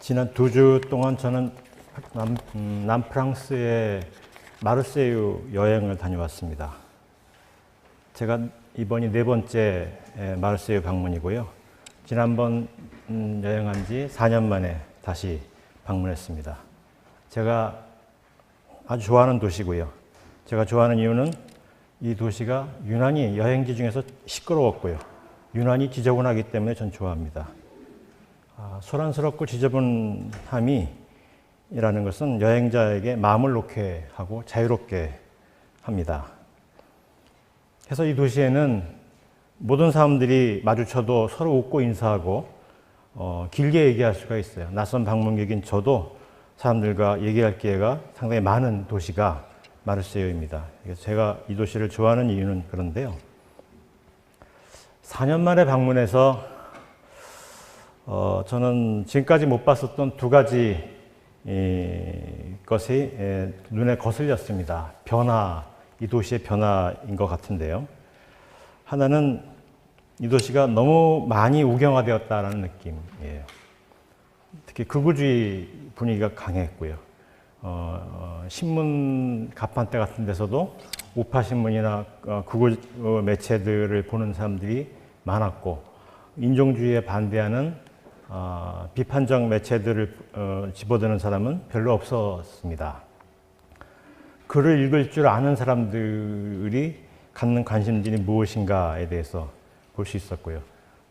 지난 두 주 동안 저는 남, 음, 남프랑스의 마르세유 여행을 다녀왔습니다. 제가 이번이 네 번째 에, 마르세유 방문이고요. 지난번 음, 여행한 지 4년 만에 다시 방문했습니다. 제가 아주 좋아하는 도시고요. 제가 좋아하는 이유는 이 도시가 유난히 여행지 중에서 시끄러웠고요. 유난히 지저분하기 때문에 전 좋아합니다. 아, 소란스럽고 지저분함이 이라는 것은 여행자에게 마음을 놓게 하고 자유롭게 합니다. 그래서 이 도시에는 모든 사람들이 마주쳐도 서로 웃고 인사하고 어, 길게 얘기할 수가 있어요. 낯선 방문객인 저도 사람들과 얘기할 기회가 상당히 많은 도시가 마르세유입니다. 제가 이 도시를 좋아하는 이유는 그런데요. 4년 만에 방문해서 어, 저는 지금까지 못 봤었던 두 가지 이, 것이 에, 눈에 거슬렸습니다. 변화, 이 도시의 변화인 것 같은데요. 하나는 이 도시가 너무 많이 우경화되었다는 느낌이에요. 특히 극우주의 분위기가 강했고요. 어, 어, 신문 가판대 같은 데서도 우파 신문이나 어, 극우 어, 매체들을 보는 사람들이 많았고 인종주의에 반대하는 어, 비판적 매체들을 어, 집어드는 사람은 별로 없었습니다. 글을 읽을 줄 아는 사람들이 갖는 관심들이 무엇인가에 대해서 볼 수 있었고요.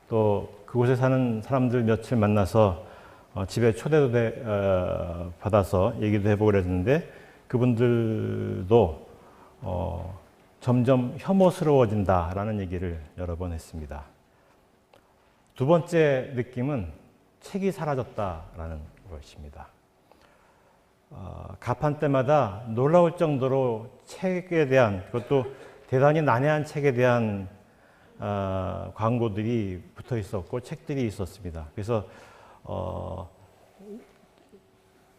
또 그곳에 사는 사람들 며칠 만나서 어, 집에 초대도 돼, 어, 받아서 얘기도 해보고 그랬는데 그분들도 어, 점점 혐오스러워진다라는 얘기를 여러 번 했습니다. 두 번째 느낌은 책이 사라졌다라는 것입니다. 어, 가판 때마다 놀라울 정도로 책에 대한 그것도 대단히 난해한 책에 대한 어, 광고들이 붙어 있었고 책들이 있었습니다. 그래서 어,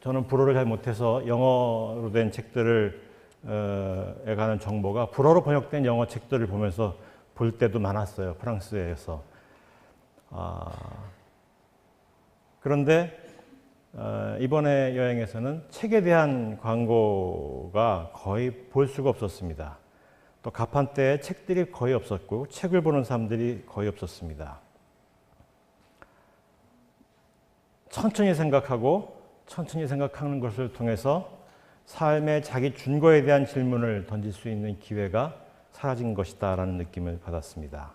저는 불어를 잘 못해서 영어로 된 책들을 어, 에 관한 정보가 불어로 번역된 영어 책들을 보면서 볼 때도 많았어요. 프랑스에서. 아, 그런데 어, 이번에 여행에서는 책에 대한 광고가 거의 볼 수가 없었습니다. 또 가판대에 책들이 거의 없었고 책을 보는 사람들이 거의 없었습니다. 천천히 생각하고 천천히 생각하는 것을 통해서 삶의 자기 준거에 대한 질문을 던질 수 있는 기회가 사라진 것이다라는 느낌을 받았습니다.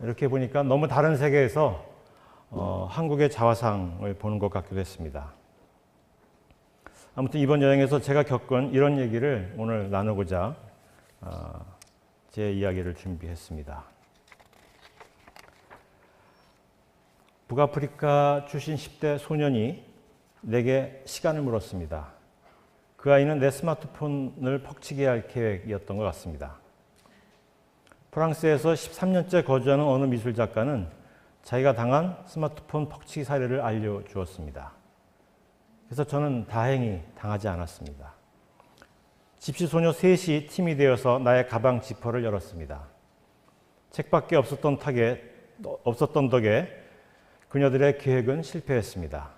이렇게 보니까 너무 다른 세계에서 어, 한국의 자화상을 보는 것 같기도 했습니다. 아무튼 이번 여행에서 제가 겪은 이런 얘기를 오늘 나누고자 어, 제 이야기를 준비했습니다. 북아프리카 출신 10대 소년이 내게 시간을 물었습니다. 그 아이는 내 스마트폰을 퍽치게 할 계획이었던 것 같습니다. 프랑스에서 13년째 거주하는 어느 미술 작가는 자기가 당한 스마트폰 퍽치기 사례를 알려주었습니다. 그래서 저는 다행히 당하지 않았습니다. 집시 소녀 셋이 팀이 되어서 나의 가방 지퍼를 열었습니다. 책밖에 없었던 탁에 없었던 덕에 그녀들의 계획은 실패했습니다.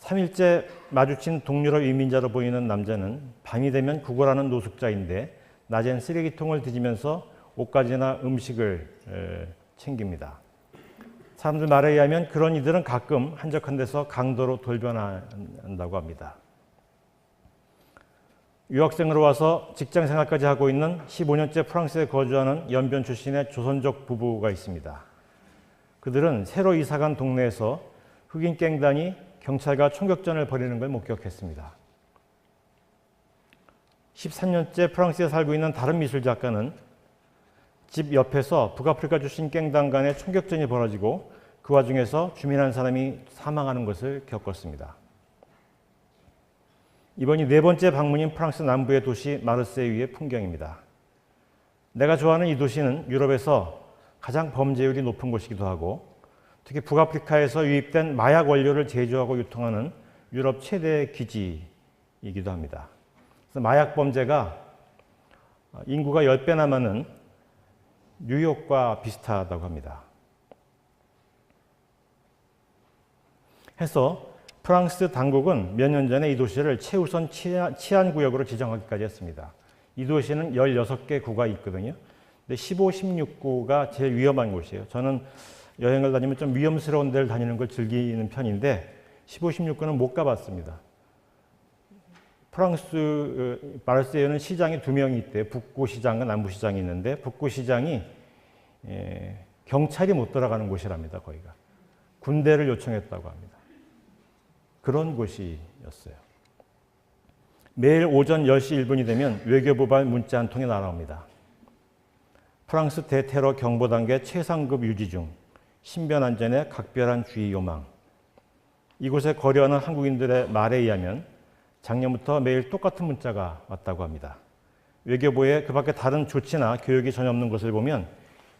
3일째 마주친 동유럽 이민자로 보이는 남자는 밤이 되면 구걸하는 노숙자인데 낮엔 쓰레기통을 뒤지면서 옷가지나 음식을 챙깁니다. 사람들 말에 의하면 그런 이들은 가끔 한적한 데서 강도로 돌변한다고 합니다. 유학생으로 와서 직장 생활까지 하고 있는 15년째 프랑스에 거주하는 연변 출신의 조선족 부부가 있습니다. 그들은 새로 이사간 동네에서 흑인 갱단이 경찰과 총격전을 벌이는 걸 목격했습니다. 13년째 프랑스에 살고 있는 다른 미술 작가는 집 옆에서 북아프리카 출신 갱단 간의 총격전이 벌어지고 그 와중에서 주민 한 사람이 사망하는 것을 겪었습니다. 이번이 네 번째 방문인 프랑스 남부의 도시 마르세유의 풍경입니다. 내가 좋아하는 이 도시는 유럽에서 가장 범죄율이 높은 곳이기도 하고 특히 북아프리카에서 유입된 마약 원료를 제조하고 유통하는 유럽 최대 기지이기도 합니다. 마약 범죄가 인구가 10배나 많은 뉴욕과 비슷하다고 합니다. 해서 프랑스 당국은 몇 년 전에 이 도시를 최우선 치안, 구역으로 지정하기까지 했습니다. 이 도시는 16개 구가 있거든요. 근데 15, 16구가 제일 위험한 곳이에요. 저는 여행을 다니면 좀 위험스러운 데를 다니는 걸 즐기는 편인데 15, 16구는 못 가봤습니다. 프랑스 어, 마르세유는 시장이 두 명이 있대요. 북구 시장과 남부 시장이 있는데 북구 시장이 에, 경찰이 못 들어가는 곳이랍니다. 거기가 군대를 요청했다고 합니다. 그런 곳이었어요. 매일 오전 10시 1분이 되면 외교부발 문자 한 통이 날아옵니다. 프랑스 대테러 경보 단계 최상급 유지 중 신변 안전에 각별한 주의 요망. 이곳에 거류하는 한국인들의 말에 의하면 작년부터 매일 똑같은 문자가 왔다고 합니다. 외교부에 그 밖에 다른 조치나 교육이 전혀 없는 것을 보면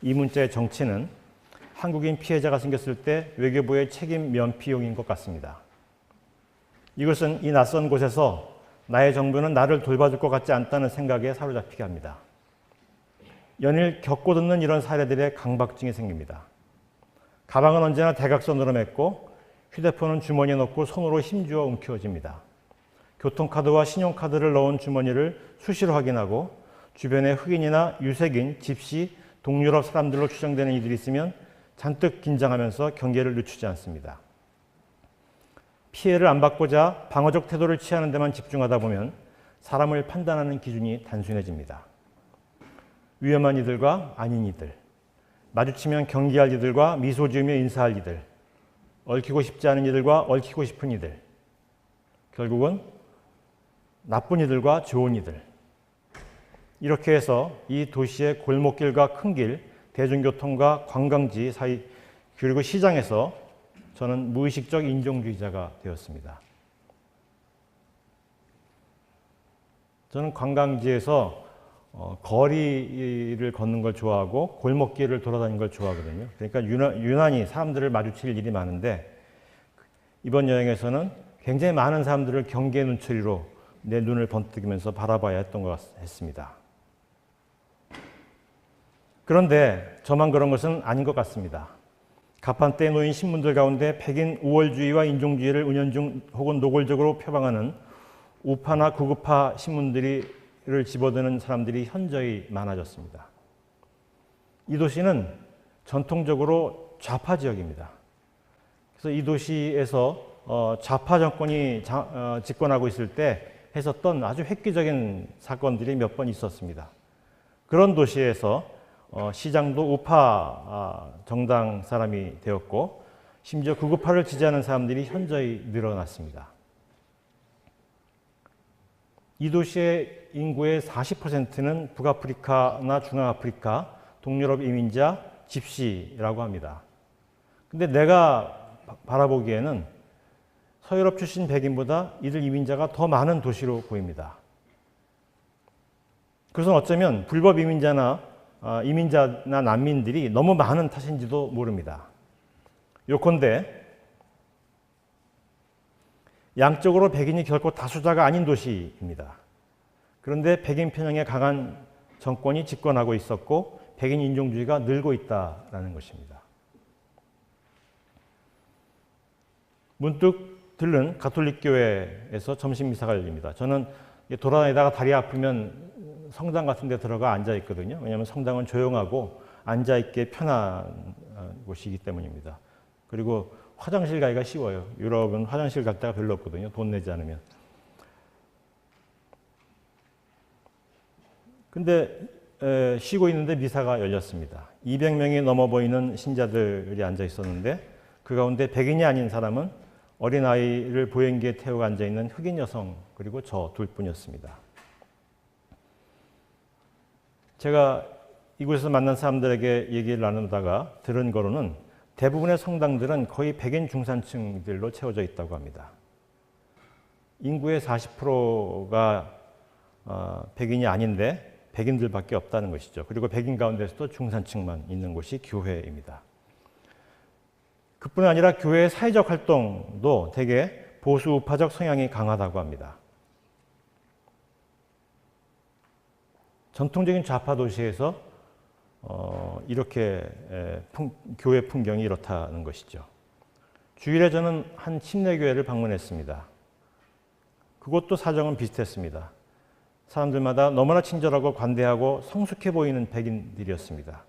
이 문자의 정치는 한국인 피해자가 생겼을 때 외교부의 책임 면피용인 것 같습니다. 이것은 이 낯선 곳에서 나의 정부는 나를 돌봐줄 것 같지 않다는 생각에 사로잡히게 합니다. 연일 겪고 듣는 이런 사례들의 강박증이 생깁니다. 가방은 언제나 대각선으로 맺고 휴대폰은 주머니에 넣고 손으로 힘주어 움켜쥐니다. 교통카드와 신용카드를 넣은 주머니를 수시로 확인하고 주변에 흑인이나 유색인, 집시, 동유럽 사람들로 추정되는 이들이 있으면 잔뜩 긴장하면서 경계를 늦추지 않습니다. 피해를 안 받고자 방어적 태도를 취하는 데만 집중하다 보면 사람을 판단하는 기준이 단순해집니다. 위험한 이들과 아닌 이들, 마주치면 경계할 이들과 미소 지으며 인사할 이들, 얽히고 싶지 않은 이들과 얽히고 싶은 이들, 결국은 나쁜 이들과 좋은 이들. 이렇게 해서 이 도시의 골목길과 큰 길, 대중교통과 관광지 사이, 그리고 시장에서 저는 무의식적 인종주의자가 되었습니다. 저는 관광지에서 어, 거리를 걷는 걸 좋아하고 골목길을 돌아다니는 걸 좋아하거든요. 그러니까 유난 히 사람들을 마주칠 일이 많은데 이번 여행에서는 굉장히 많은 사람들을 경계 눈초리로 내 눈을 번뜩이면서 바라봐야 했던 것 같습니다. 그런데 저만 그런 것은 아닌 것 같습니다. 가판대에 놓인 신문들 가운데 백인 우월주의와 인종주의를 은연중 혹은 노골적으로 표방하는 우파나 구급파 신문들이 를 집어드는 사람들이 현저히 많아졌습니다. 이 도시는 전통적으로 좌파 지역입니다. 그래서 이 도시에서 어, 좌파 정권이 어, 집권하고 있을 때 했었던 아주 획기적인 사건들이 몇 번 있었습니다. 그런 도시에서 어, 시장도 우파 아, 정당 사람이 되었고 심지어 구급파를 지지하는 사람들이 현저히 늘어났습니다. 이 도시의 인구의 40%는 북아프리카나 중앙아프리카, 동유럽 이민자, 집시라고 합니다. 근데 내가 바라보기에는 서유럽 출신 백인보다 이들 이민자가 더 많은 도시로 보입니다. 그것은 어쩌면 불법 이민자나 아, 이민자나 난민들이 너무 많은 탓인지도 모릅니다. 요컨대 양적으로 백인이 결코 다수자가 아닌 도시입니다. 그런데 백인 편향에 강한 정권이 집권하고 있었고 백인 인종주의가 늘고 있다라는 것입니다. 문득 들른 가톨릭 교회에서 점심 미사가 열립니다. 저는 돌아다니다가 다리 아프면 성당 같은 데 들어가 앉아 있거든요. 왜냐하면 성당은 조용하고 앉아 있기 편한 어, 곳이기 때문입니다. 그리고 화장실 가기가 쉬워요. 유럽은 화장실 갈 데가 별로 없거든요. 돈 내지 않으면. 근데 에, 쉬고 있는데 미사가 열렸습니다. 200명이 넘어 보이는 신자들이 앉아 있었는데 그 가운데 백인이 아닌 사람은 어린아이를 보행기에 태우고 앉아 있는 흑인 여성 그리고 저 둘뿐이었습니다. 제가 이곳에서 만난 사람들에게 얘기를 나누다가 들은 거로는 대부분의 성당들은 거의 백인 중산층들로 채워져 있다고 합니다. 인구의 40%가 어, 백인이 아닌데 백인들밖에 없다는 것이죠. 그리고 백인 가운데서도 중산층만 있는 곳이 교회입니다. 그뿐 아니라 교회의 사회적 활동도 대개 보수 우파적 성향이 강하다고 합니다. 전통적인 좌파 도시에서 어, 이렇게 에, 풍, 교회 풍경이 이렇다는 것이죠. 주일에 저는 한 침례교회를 방문했습니다. 그것도 사정은 비슷했습니다. 사람들마다 너무나 친절하고 관대하고 성숙해 보이는 백인들이었습니다.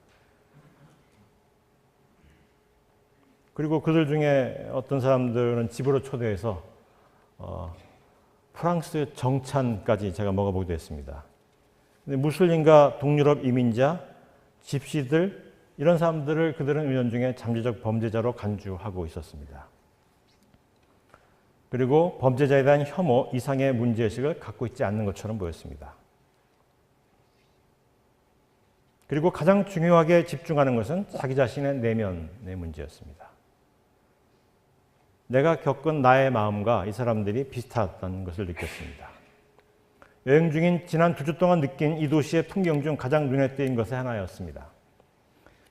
그리고 그들 중에 어떤 사람들은 집으로 초대해서 어, 프랑스 정찬까지 제가 먹어보기도 했습니다. 무슬림과 동유럽 이민자, 집시들 이런 사람들을 그들은 은연중에 잠재적 범죄자로 간주하고 있었습니다. 그리고 범죄자에 대한 혐오 이상의 문제의식을 갖고 있지 않는 것처럼 보였습니다. 그리고 가장 중요하게 집중하는 것은 자기 자신의 내면의 문제였습니다. 내가 겪은 나의 마음과 이 사람들이 비슷하다는 것을 느꼈습니다. 여행 중인 지난 두 주 동안 느낀 이 도시의 풍경 중 가장 눈에 띄는 것의 하나였습니다.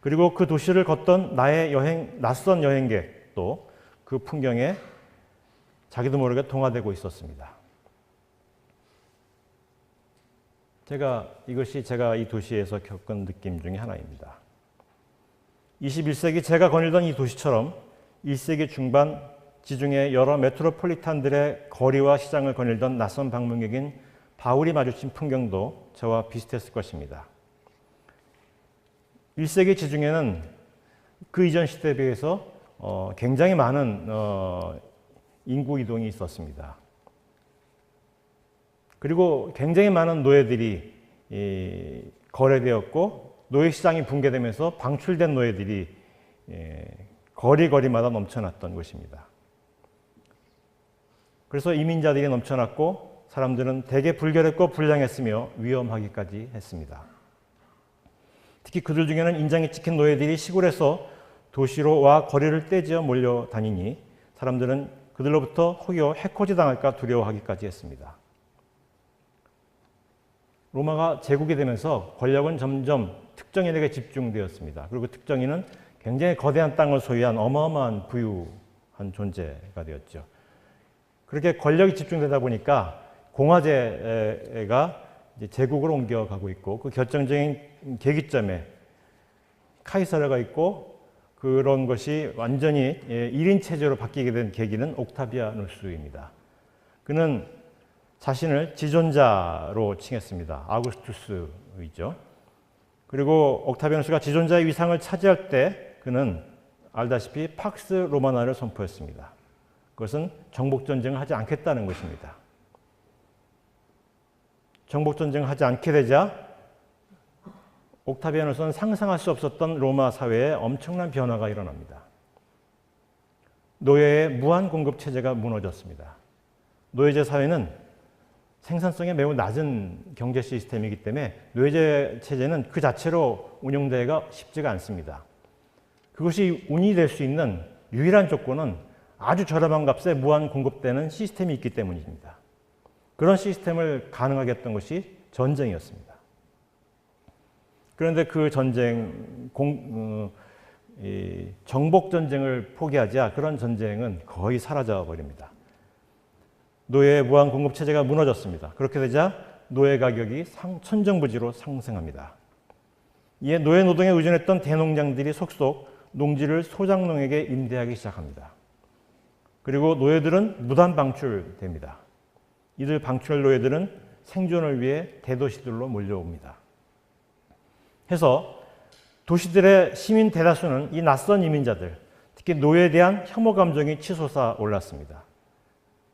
그리고 그 도시를 걷던 나의 여행, 낯선 여행객도 그 풍경에 자기도 모르게 동화되고 있었습니다. 제가 이것이 제가 이 도시에서 겪은 느낌 중의 하나입니다. 21세기 제가 거닐던 이 도시처럼 1세기 중반 지중해 여러 메트로폴리탄들의 거리와 시장을 거닐던 낯선 방문객인 바울이 마주친 풍경도 저와 비슷했을 것입니다. 1세기 지중해는 그 이전 시대에 비해서 어, 굉장히 많은 어, 인구 이동이 있었습니다. 그리고 굉장히 많은 노예들이 이, 거래되었고 노예 시장이 붕괴되면서 방출된 노예들이 예, 거리거리마다 넘쳐났던 곳입니다. 그래서 이민자들이 넘쳐났고 사람들은 대개 불결했고 불량했으며 위험하기까지 했습니다. 특히 그들 중에는 인장이 찍힌 노예들이 시골에서 도시로 와 거리를 떼지어 몰려다니니 사람들은 그들로부터 혹여 해코지 당할까 두려워하기까지 했습니다. 로마가 제국이 되면서 권력은 점점 특정인에게 집중되었습니다. 그리고 특정인은 굉장히 거대한 땅을 소유한 어마어마한 부유한 존재가 되었죠. 그렇게 권력이 집중되다 보니까 공화제가 제국으로 옮겨가고 있고 그 결정적인 계기점에 카이사르가 있고 그런 것이 완전히 1인 예, 체제로 바뀌게 된 계기는 옥타비아누스입니다. 그는 자신을 지존자로 칭했습니다. 아구스투스이죠. 그리고 옥타비아누스가 지존자의 위상을 차지할 때 그는 알다시피 팍스 로마나를 선포했습니다. 그것은 정복 전쟁을 하지 않겠다는 것입니다. 정복 전쟁을 하지 않게 되자 옥타비아누스는 상상할 수 없었던 로마 사회에 엄청난 변화가 일어납니다. 노예의 무한 공급 체제가 무너졌습니다. 노예제 사회는 생산성이 매우 낮은 경제 시스템이기 때문에 노예제 체제는 그 자체로 운영되기가 쉽지가 않습니다. 그것이 운이 될 수 있는 유일한 조건은 아주 저렴한 값에 무한 공급되는 시스템이 있기 때문입니다. 그런 시스템을 가능하게 했던 것이 전쟁이었습니다. 그런데 그 전쟁, 공, 어, 정복 전쟁을 포기하자 그런 전쟁은 거의 사라져 버립니다. 노예 무한 공급 체제가 무너졌습니다. 그렇게 되자 노예 가격이 상, 천정부지로 상승합니다. 이에 노예 노동에 의존했던 대농장들이 속속 농지를 소장농에게 임대하기 시작합니다. 그리고 노예들은 무단 방출됩니다. 이들 방출 노예들은 생존을 위해 대도시들로 몰려옵니다. 해서 도시들의 시민 대다수는 이 낯선 이민자들, 특히 노예에 대한 혐오 감정이 치솟아 올랐습니다.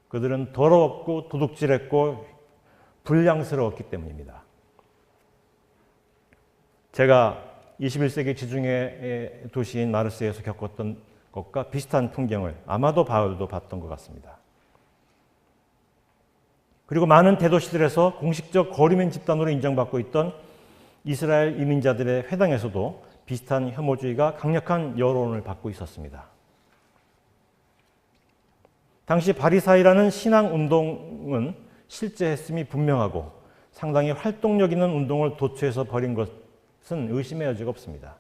그들은 더러웠고 도둑질했고 불량스러웠기 때문입니다. 제가 21세기 지중해 도시인 마르세에서 겪었던 것과 비슷한 풍경을 아마도 바울도 봤던 것 같습니다. 그리고 많은 대도시들에서 공식적 거리민 집단으로 인정받고 있던 이스라엘 이민자들의 회당에서도 비슷한 혐오주의가 강력한 여론을 받고 있었습니다. 당시 바리사이라는 신앙 운동은 실제 했음이 분명하고 상당히 활동력 있는 운동을 도처에서 벌인 것은 의심의 여지가 없습니다.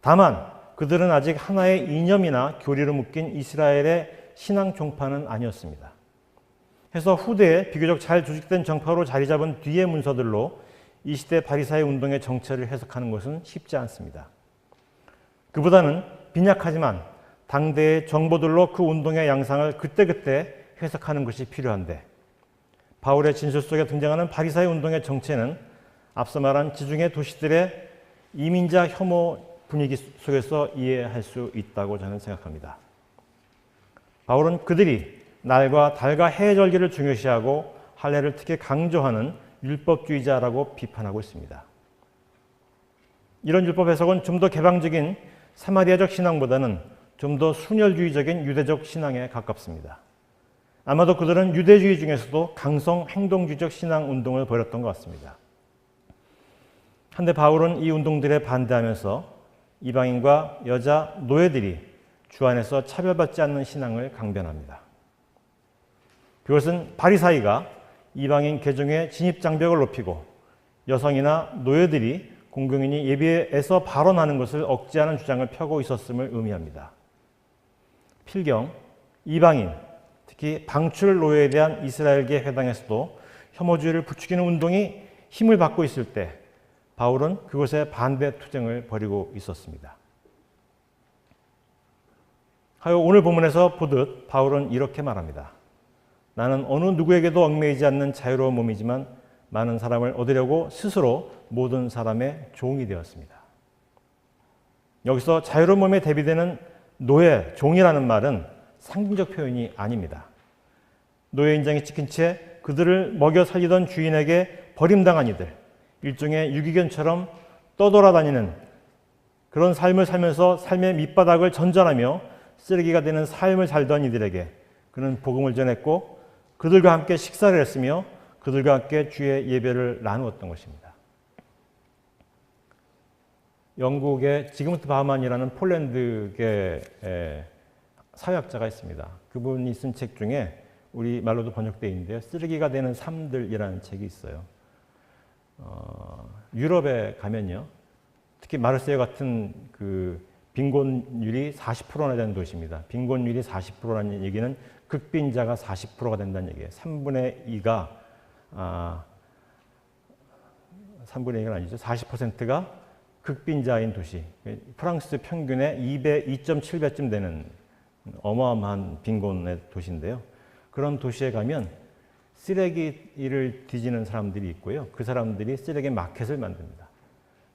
다만 그들은 아직 하나의 이념이나 교리로 묶인 이스라엘의 신앙 종파는 아니었습니다. 해서 후대에 비교적 잘 조직된 정파로 자리 잡은 뒤의 문서들로 이 시대 바리사의 운동의 정체를 해석하는 것은 쉽지 않습니다. 그보다는 빈약하지만 당대의 정보들로 그 운동의 양상을 그때그때 해석하는 것이 필요한데 바울의 진술 속에 등장하는 바리사의 운동의 정체는 앞서 말한 지중해 도시들의 이민자 혐오 분위기 속에서 이해할 수 있다고 저는 생각합니다. 바울은 그들이 날과 달과 해의 절기를 중요시하고 할례를 특히 강조하는 율법주의자라고 비판하고 있습니다. 이런 율법 해석은 좀 더 개방적인 사마리아적 신앙보다는 좀 더 순혈주의적인 유대적 신앙에 가깝습니다. 아마도 그들은 유대주의 중에서도 강성 행동주의적 신앙 운동을 벌였던 것 같습니다. 한데 바울은 이 운동들에 반대하면서 이방인과 여자 노예들이 주 안에서 차별받지 않는 신앙을 강변합니다. 그것은 바리사이가 이방인 개종의 진입 장벽을 높이고 여성이나 노예들이 공공연히 예배에서 발언하는 것을 억제하는 주장을 펴고 있었음을 의미합니다. 필경 이방인 특히 방출 노예에 대한 이스라엘계 회당에서도 혐오주의를 부추기는 운동이 힘을 받고 있을 때 바울은 그것에 반대 투쟁을 벌이고 있었습니다. 하여 오늘 본문에서 보듯 바울은 이렇게 말합니다. 나는 어느 누구에게도 얽매이지 않는 자유로운 몸이지만 많은 사람을 얻으려고 스스로 모든 사람의 종이 되었습니다. 여기서 자유로운 몸에 대비되는 노예, 종이라는 말은 상징적 표현이 아닙니다. 노예 인장이 찍힌 채 그들을 먹여 살리던 주인에게 버림당한 이들, 일종의 유기견처럼 떠돌아다니는 그런 삶을 살면서 삶의 밑바닥을 전전하며 쓰레기가 되는 삶을 살던 이들에게 그는 복음을 전했고 그들과 함께 식사를 했으며 그들과 함께 주의 예배를 나누었던 것입니다. 영국의 지금부터 바만이라는 폴란드계 사회학자가 있습니다. 그분이 쓴 책 중에 우리 말로도 번역되어 있는데요. 쓰레기가 되는 삶들이라는 책이 있어요. 어, 유럽에 가면요. 특히 마르세유 같은 그 빈곤율이 40%나 되는 도시입니다. 빈곤율이 40%라는 얘기는 극빈자가 40%가 된다는 얘기예요. 3분의 2가 아, 3분의 2가 아니죠. 40%가 극빈자인 도시. 프랑스 평균의 2배, 2.7배쯤 되는 어마어마한 빈곤의 도시인데요. 그런 도시에 가면 쓰레기를 뒤지는 사람들이 있고요. 그 사람들이 쓰레기 마켓을 만듭니다.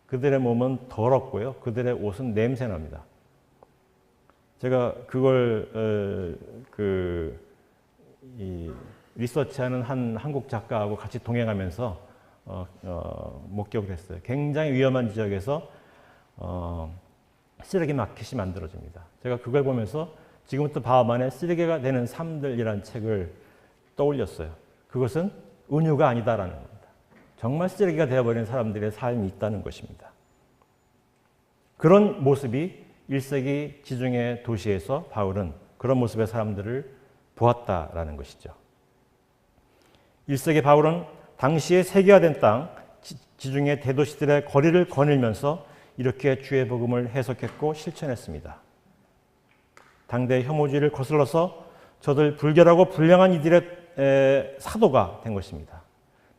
그들의 몸은 더럽고요. 그들의 옷은 냄새 납니다. 제가 그걸 어, 그 리서치하는 한 한국 작가하고 같이 동행하면서 어, 어, 목격을 했어요. 굉장히 위험한 지역에서 어, 쓰레기 마켓이 만들어집니다. 제가 그걸 보면서 지금부터 바하만의 쓰레기가 되는 삶들이라는 책을 떠올렸어요. 그것은 은유가 아니다라는 겁니다. 정말 쓰레기가 되어버린 사람들의 삶이 있다는 것입니다. 그런 모습이 1세기 지중해 도시에서 바울은 그런 모습의 사람들을 보았다라는 것이죠. 1세기 바울은 당시에 세계화된 땅 지중해 대도시들의 거리를 거닐면서 이렇게 주의 복음을 해석했고 실천했습니다. 당대 혐오주의를 거슬러서 저들 불결하고 불량한 이들의 사도가 된 것입니다.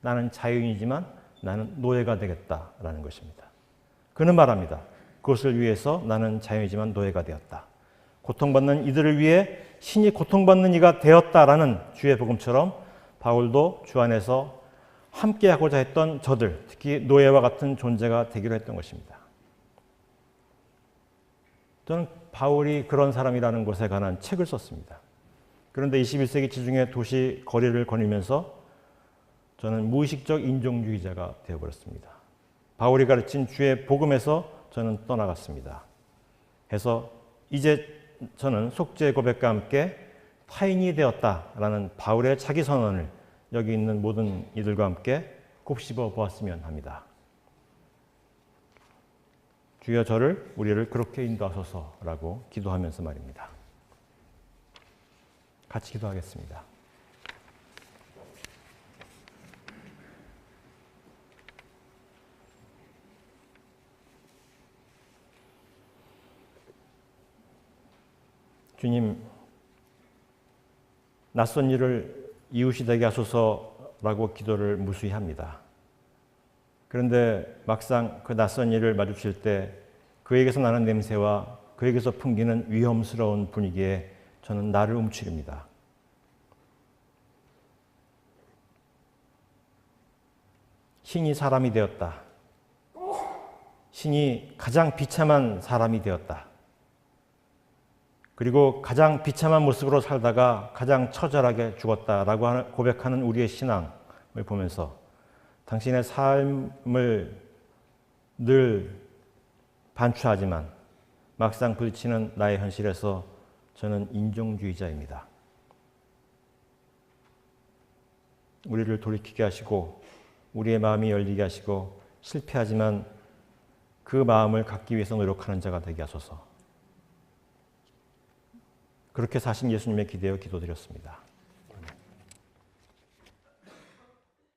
나는 자유인이지만 나는 노예가 되겠다라는 것입니다. 그는 말합니다. 그것을 위해서 나는 자유이지만 노예가 되었다. 고통받는 이들을 위해 신이 고통받는 이가 되었다라는 주의 복음처럼 바울도 주 안에서 함께하고자 했던 저들, 특히 노예와 같은 존재가 되기로 했던 것입니다. 저는 바울이 그런 사람이라는 것에 관한 책을 썼습니다. 그런데 21세기 지중해 도시 거리를 거니면서 저는 무의식적 인종주의자가 되어버렸습니다. 바울이 가르친 주의 복음에서 저는 떠나갔습니다. 해서 이제 저는 속죄 고백과 함께 타인이 되었다라는 바울의 자기 선언을 여기 있는 모든 이들과 함께 곱씹어 보았으면 합니다. 주여 저를 우리를 그렇게 인도하소서라고 기도하면서 말입니다. 같이 기도하겠습니다. 주님, 낯선 일을 이웃이 되게 하소서라고 기도를 무수히 합니다. 그런데 막상 그 낯선 일을 마주칠 때 그에게서 나는 냄새와 그에게서 풍기는 위험스러운 분위기에 저는 나를 움츠립니다. 신이 사람이 되었다. 신이 가장 비참한 사람이 되었다. 그리고 가장 비참한 모습으로 살다가 가장 처절하게 죽었다라고 하는- 고백하는 우리의 신앙을 보면서 당신의 삶을 늘 반추하지만 막상 부딪히는 나의 현실에서 저는 인종주의자입니다. 우리를 돌이키게 하시고 우리의 마음이 열리게 하시고 실패하지만 그 마음을 갖기 위해서 노력하는 자가 되게 하소서. 그렇게 사신 예수님의 기대어 기도드렸습니다.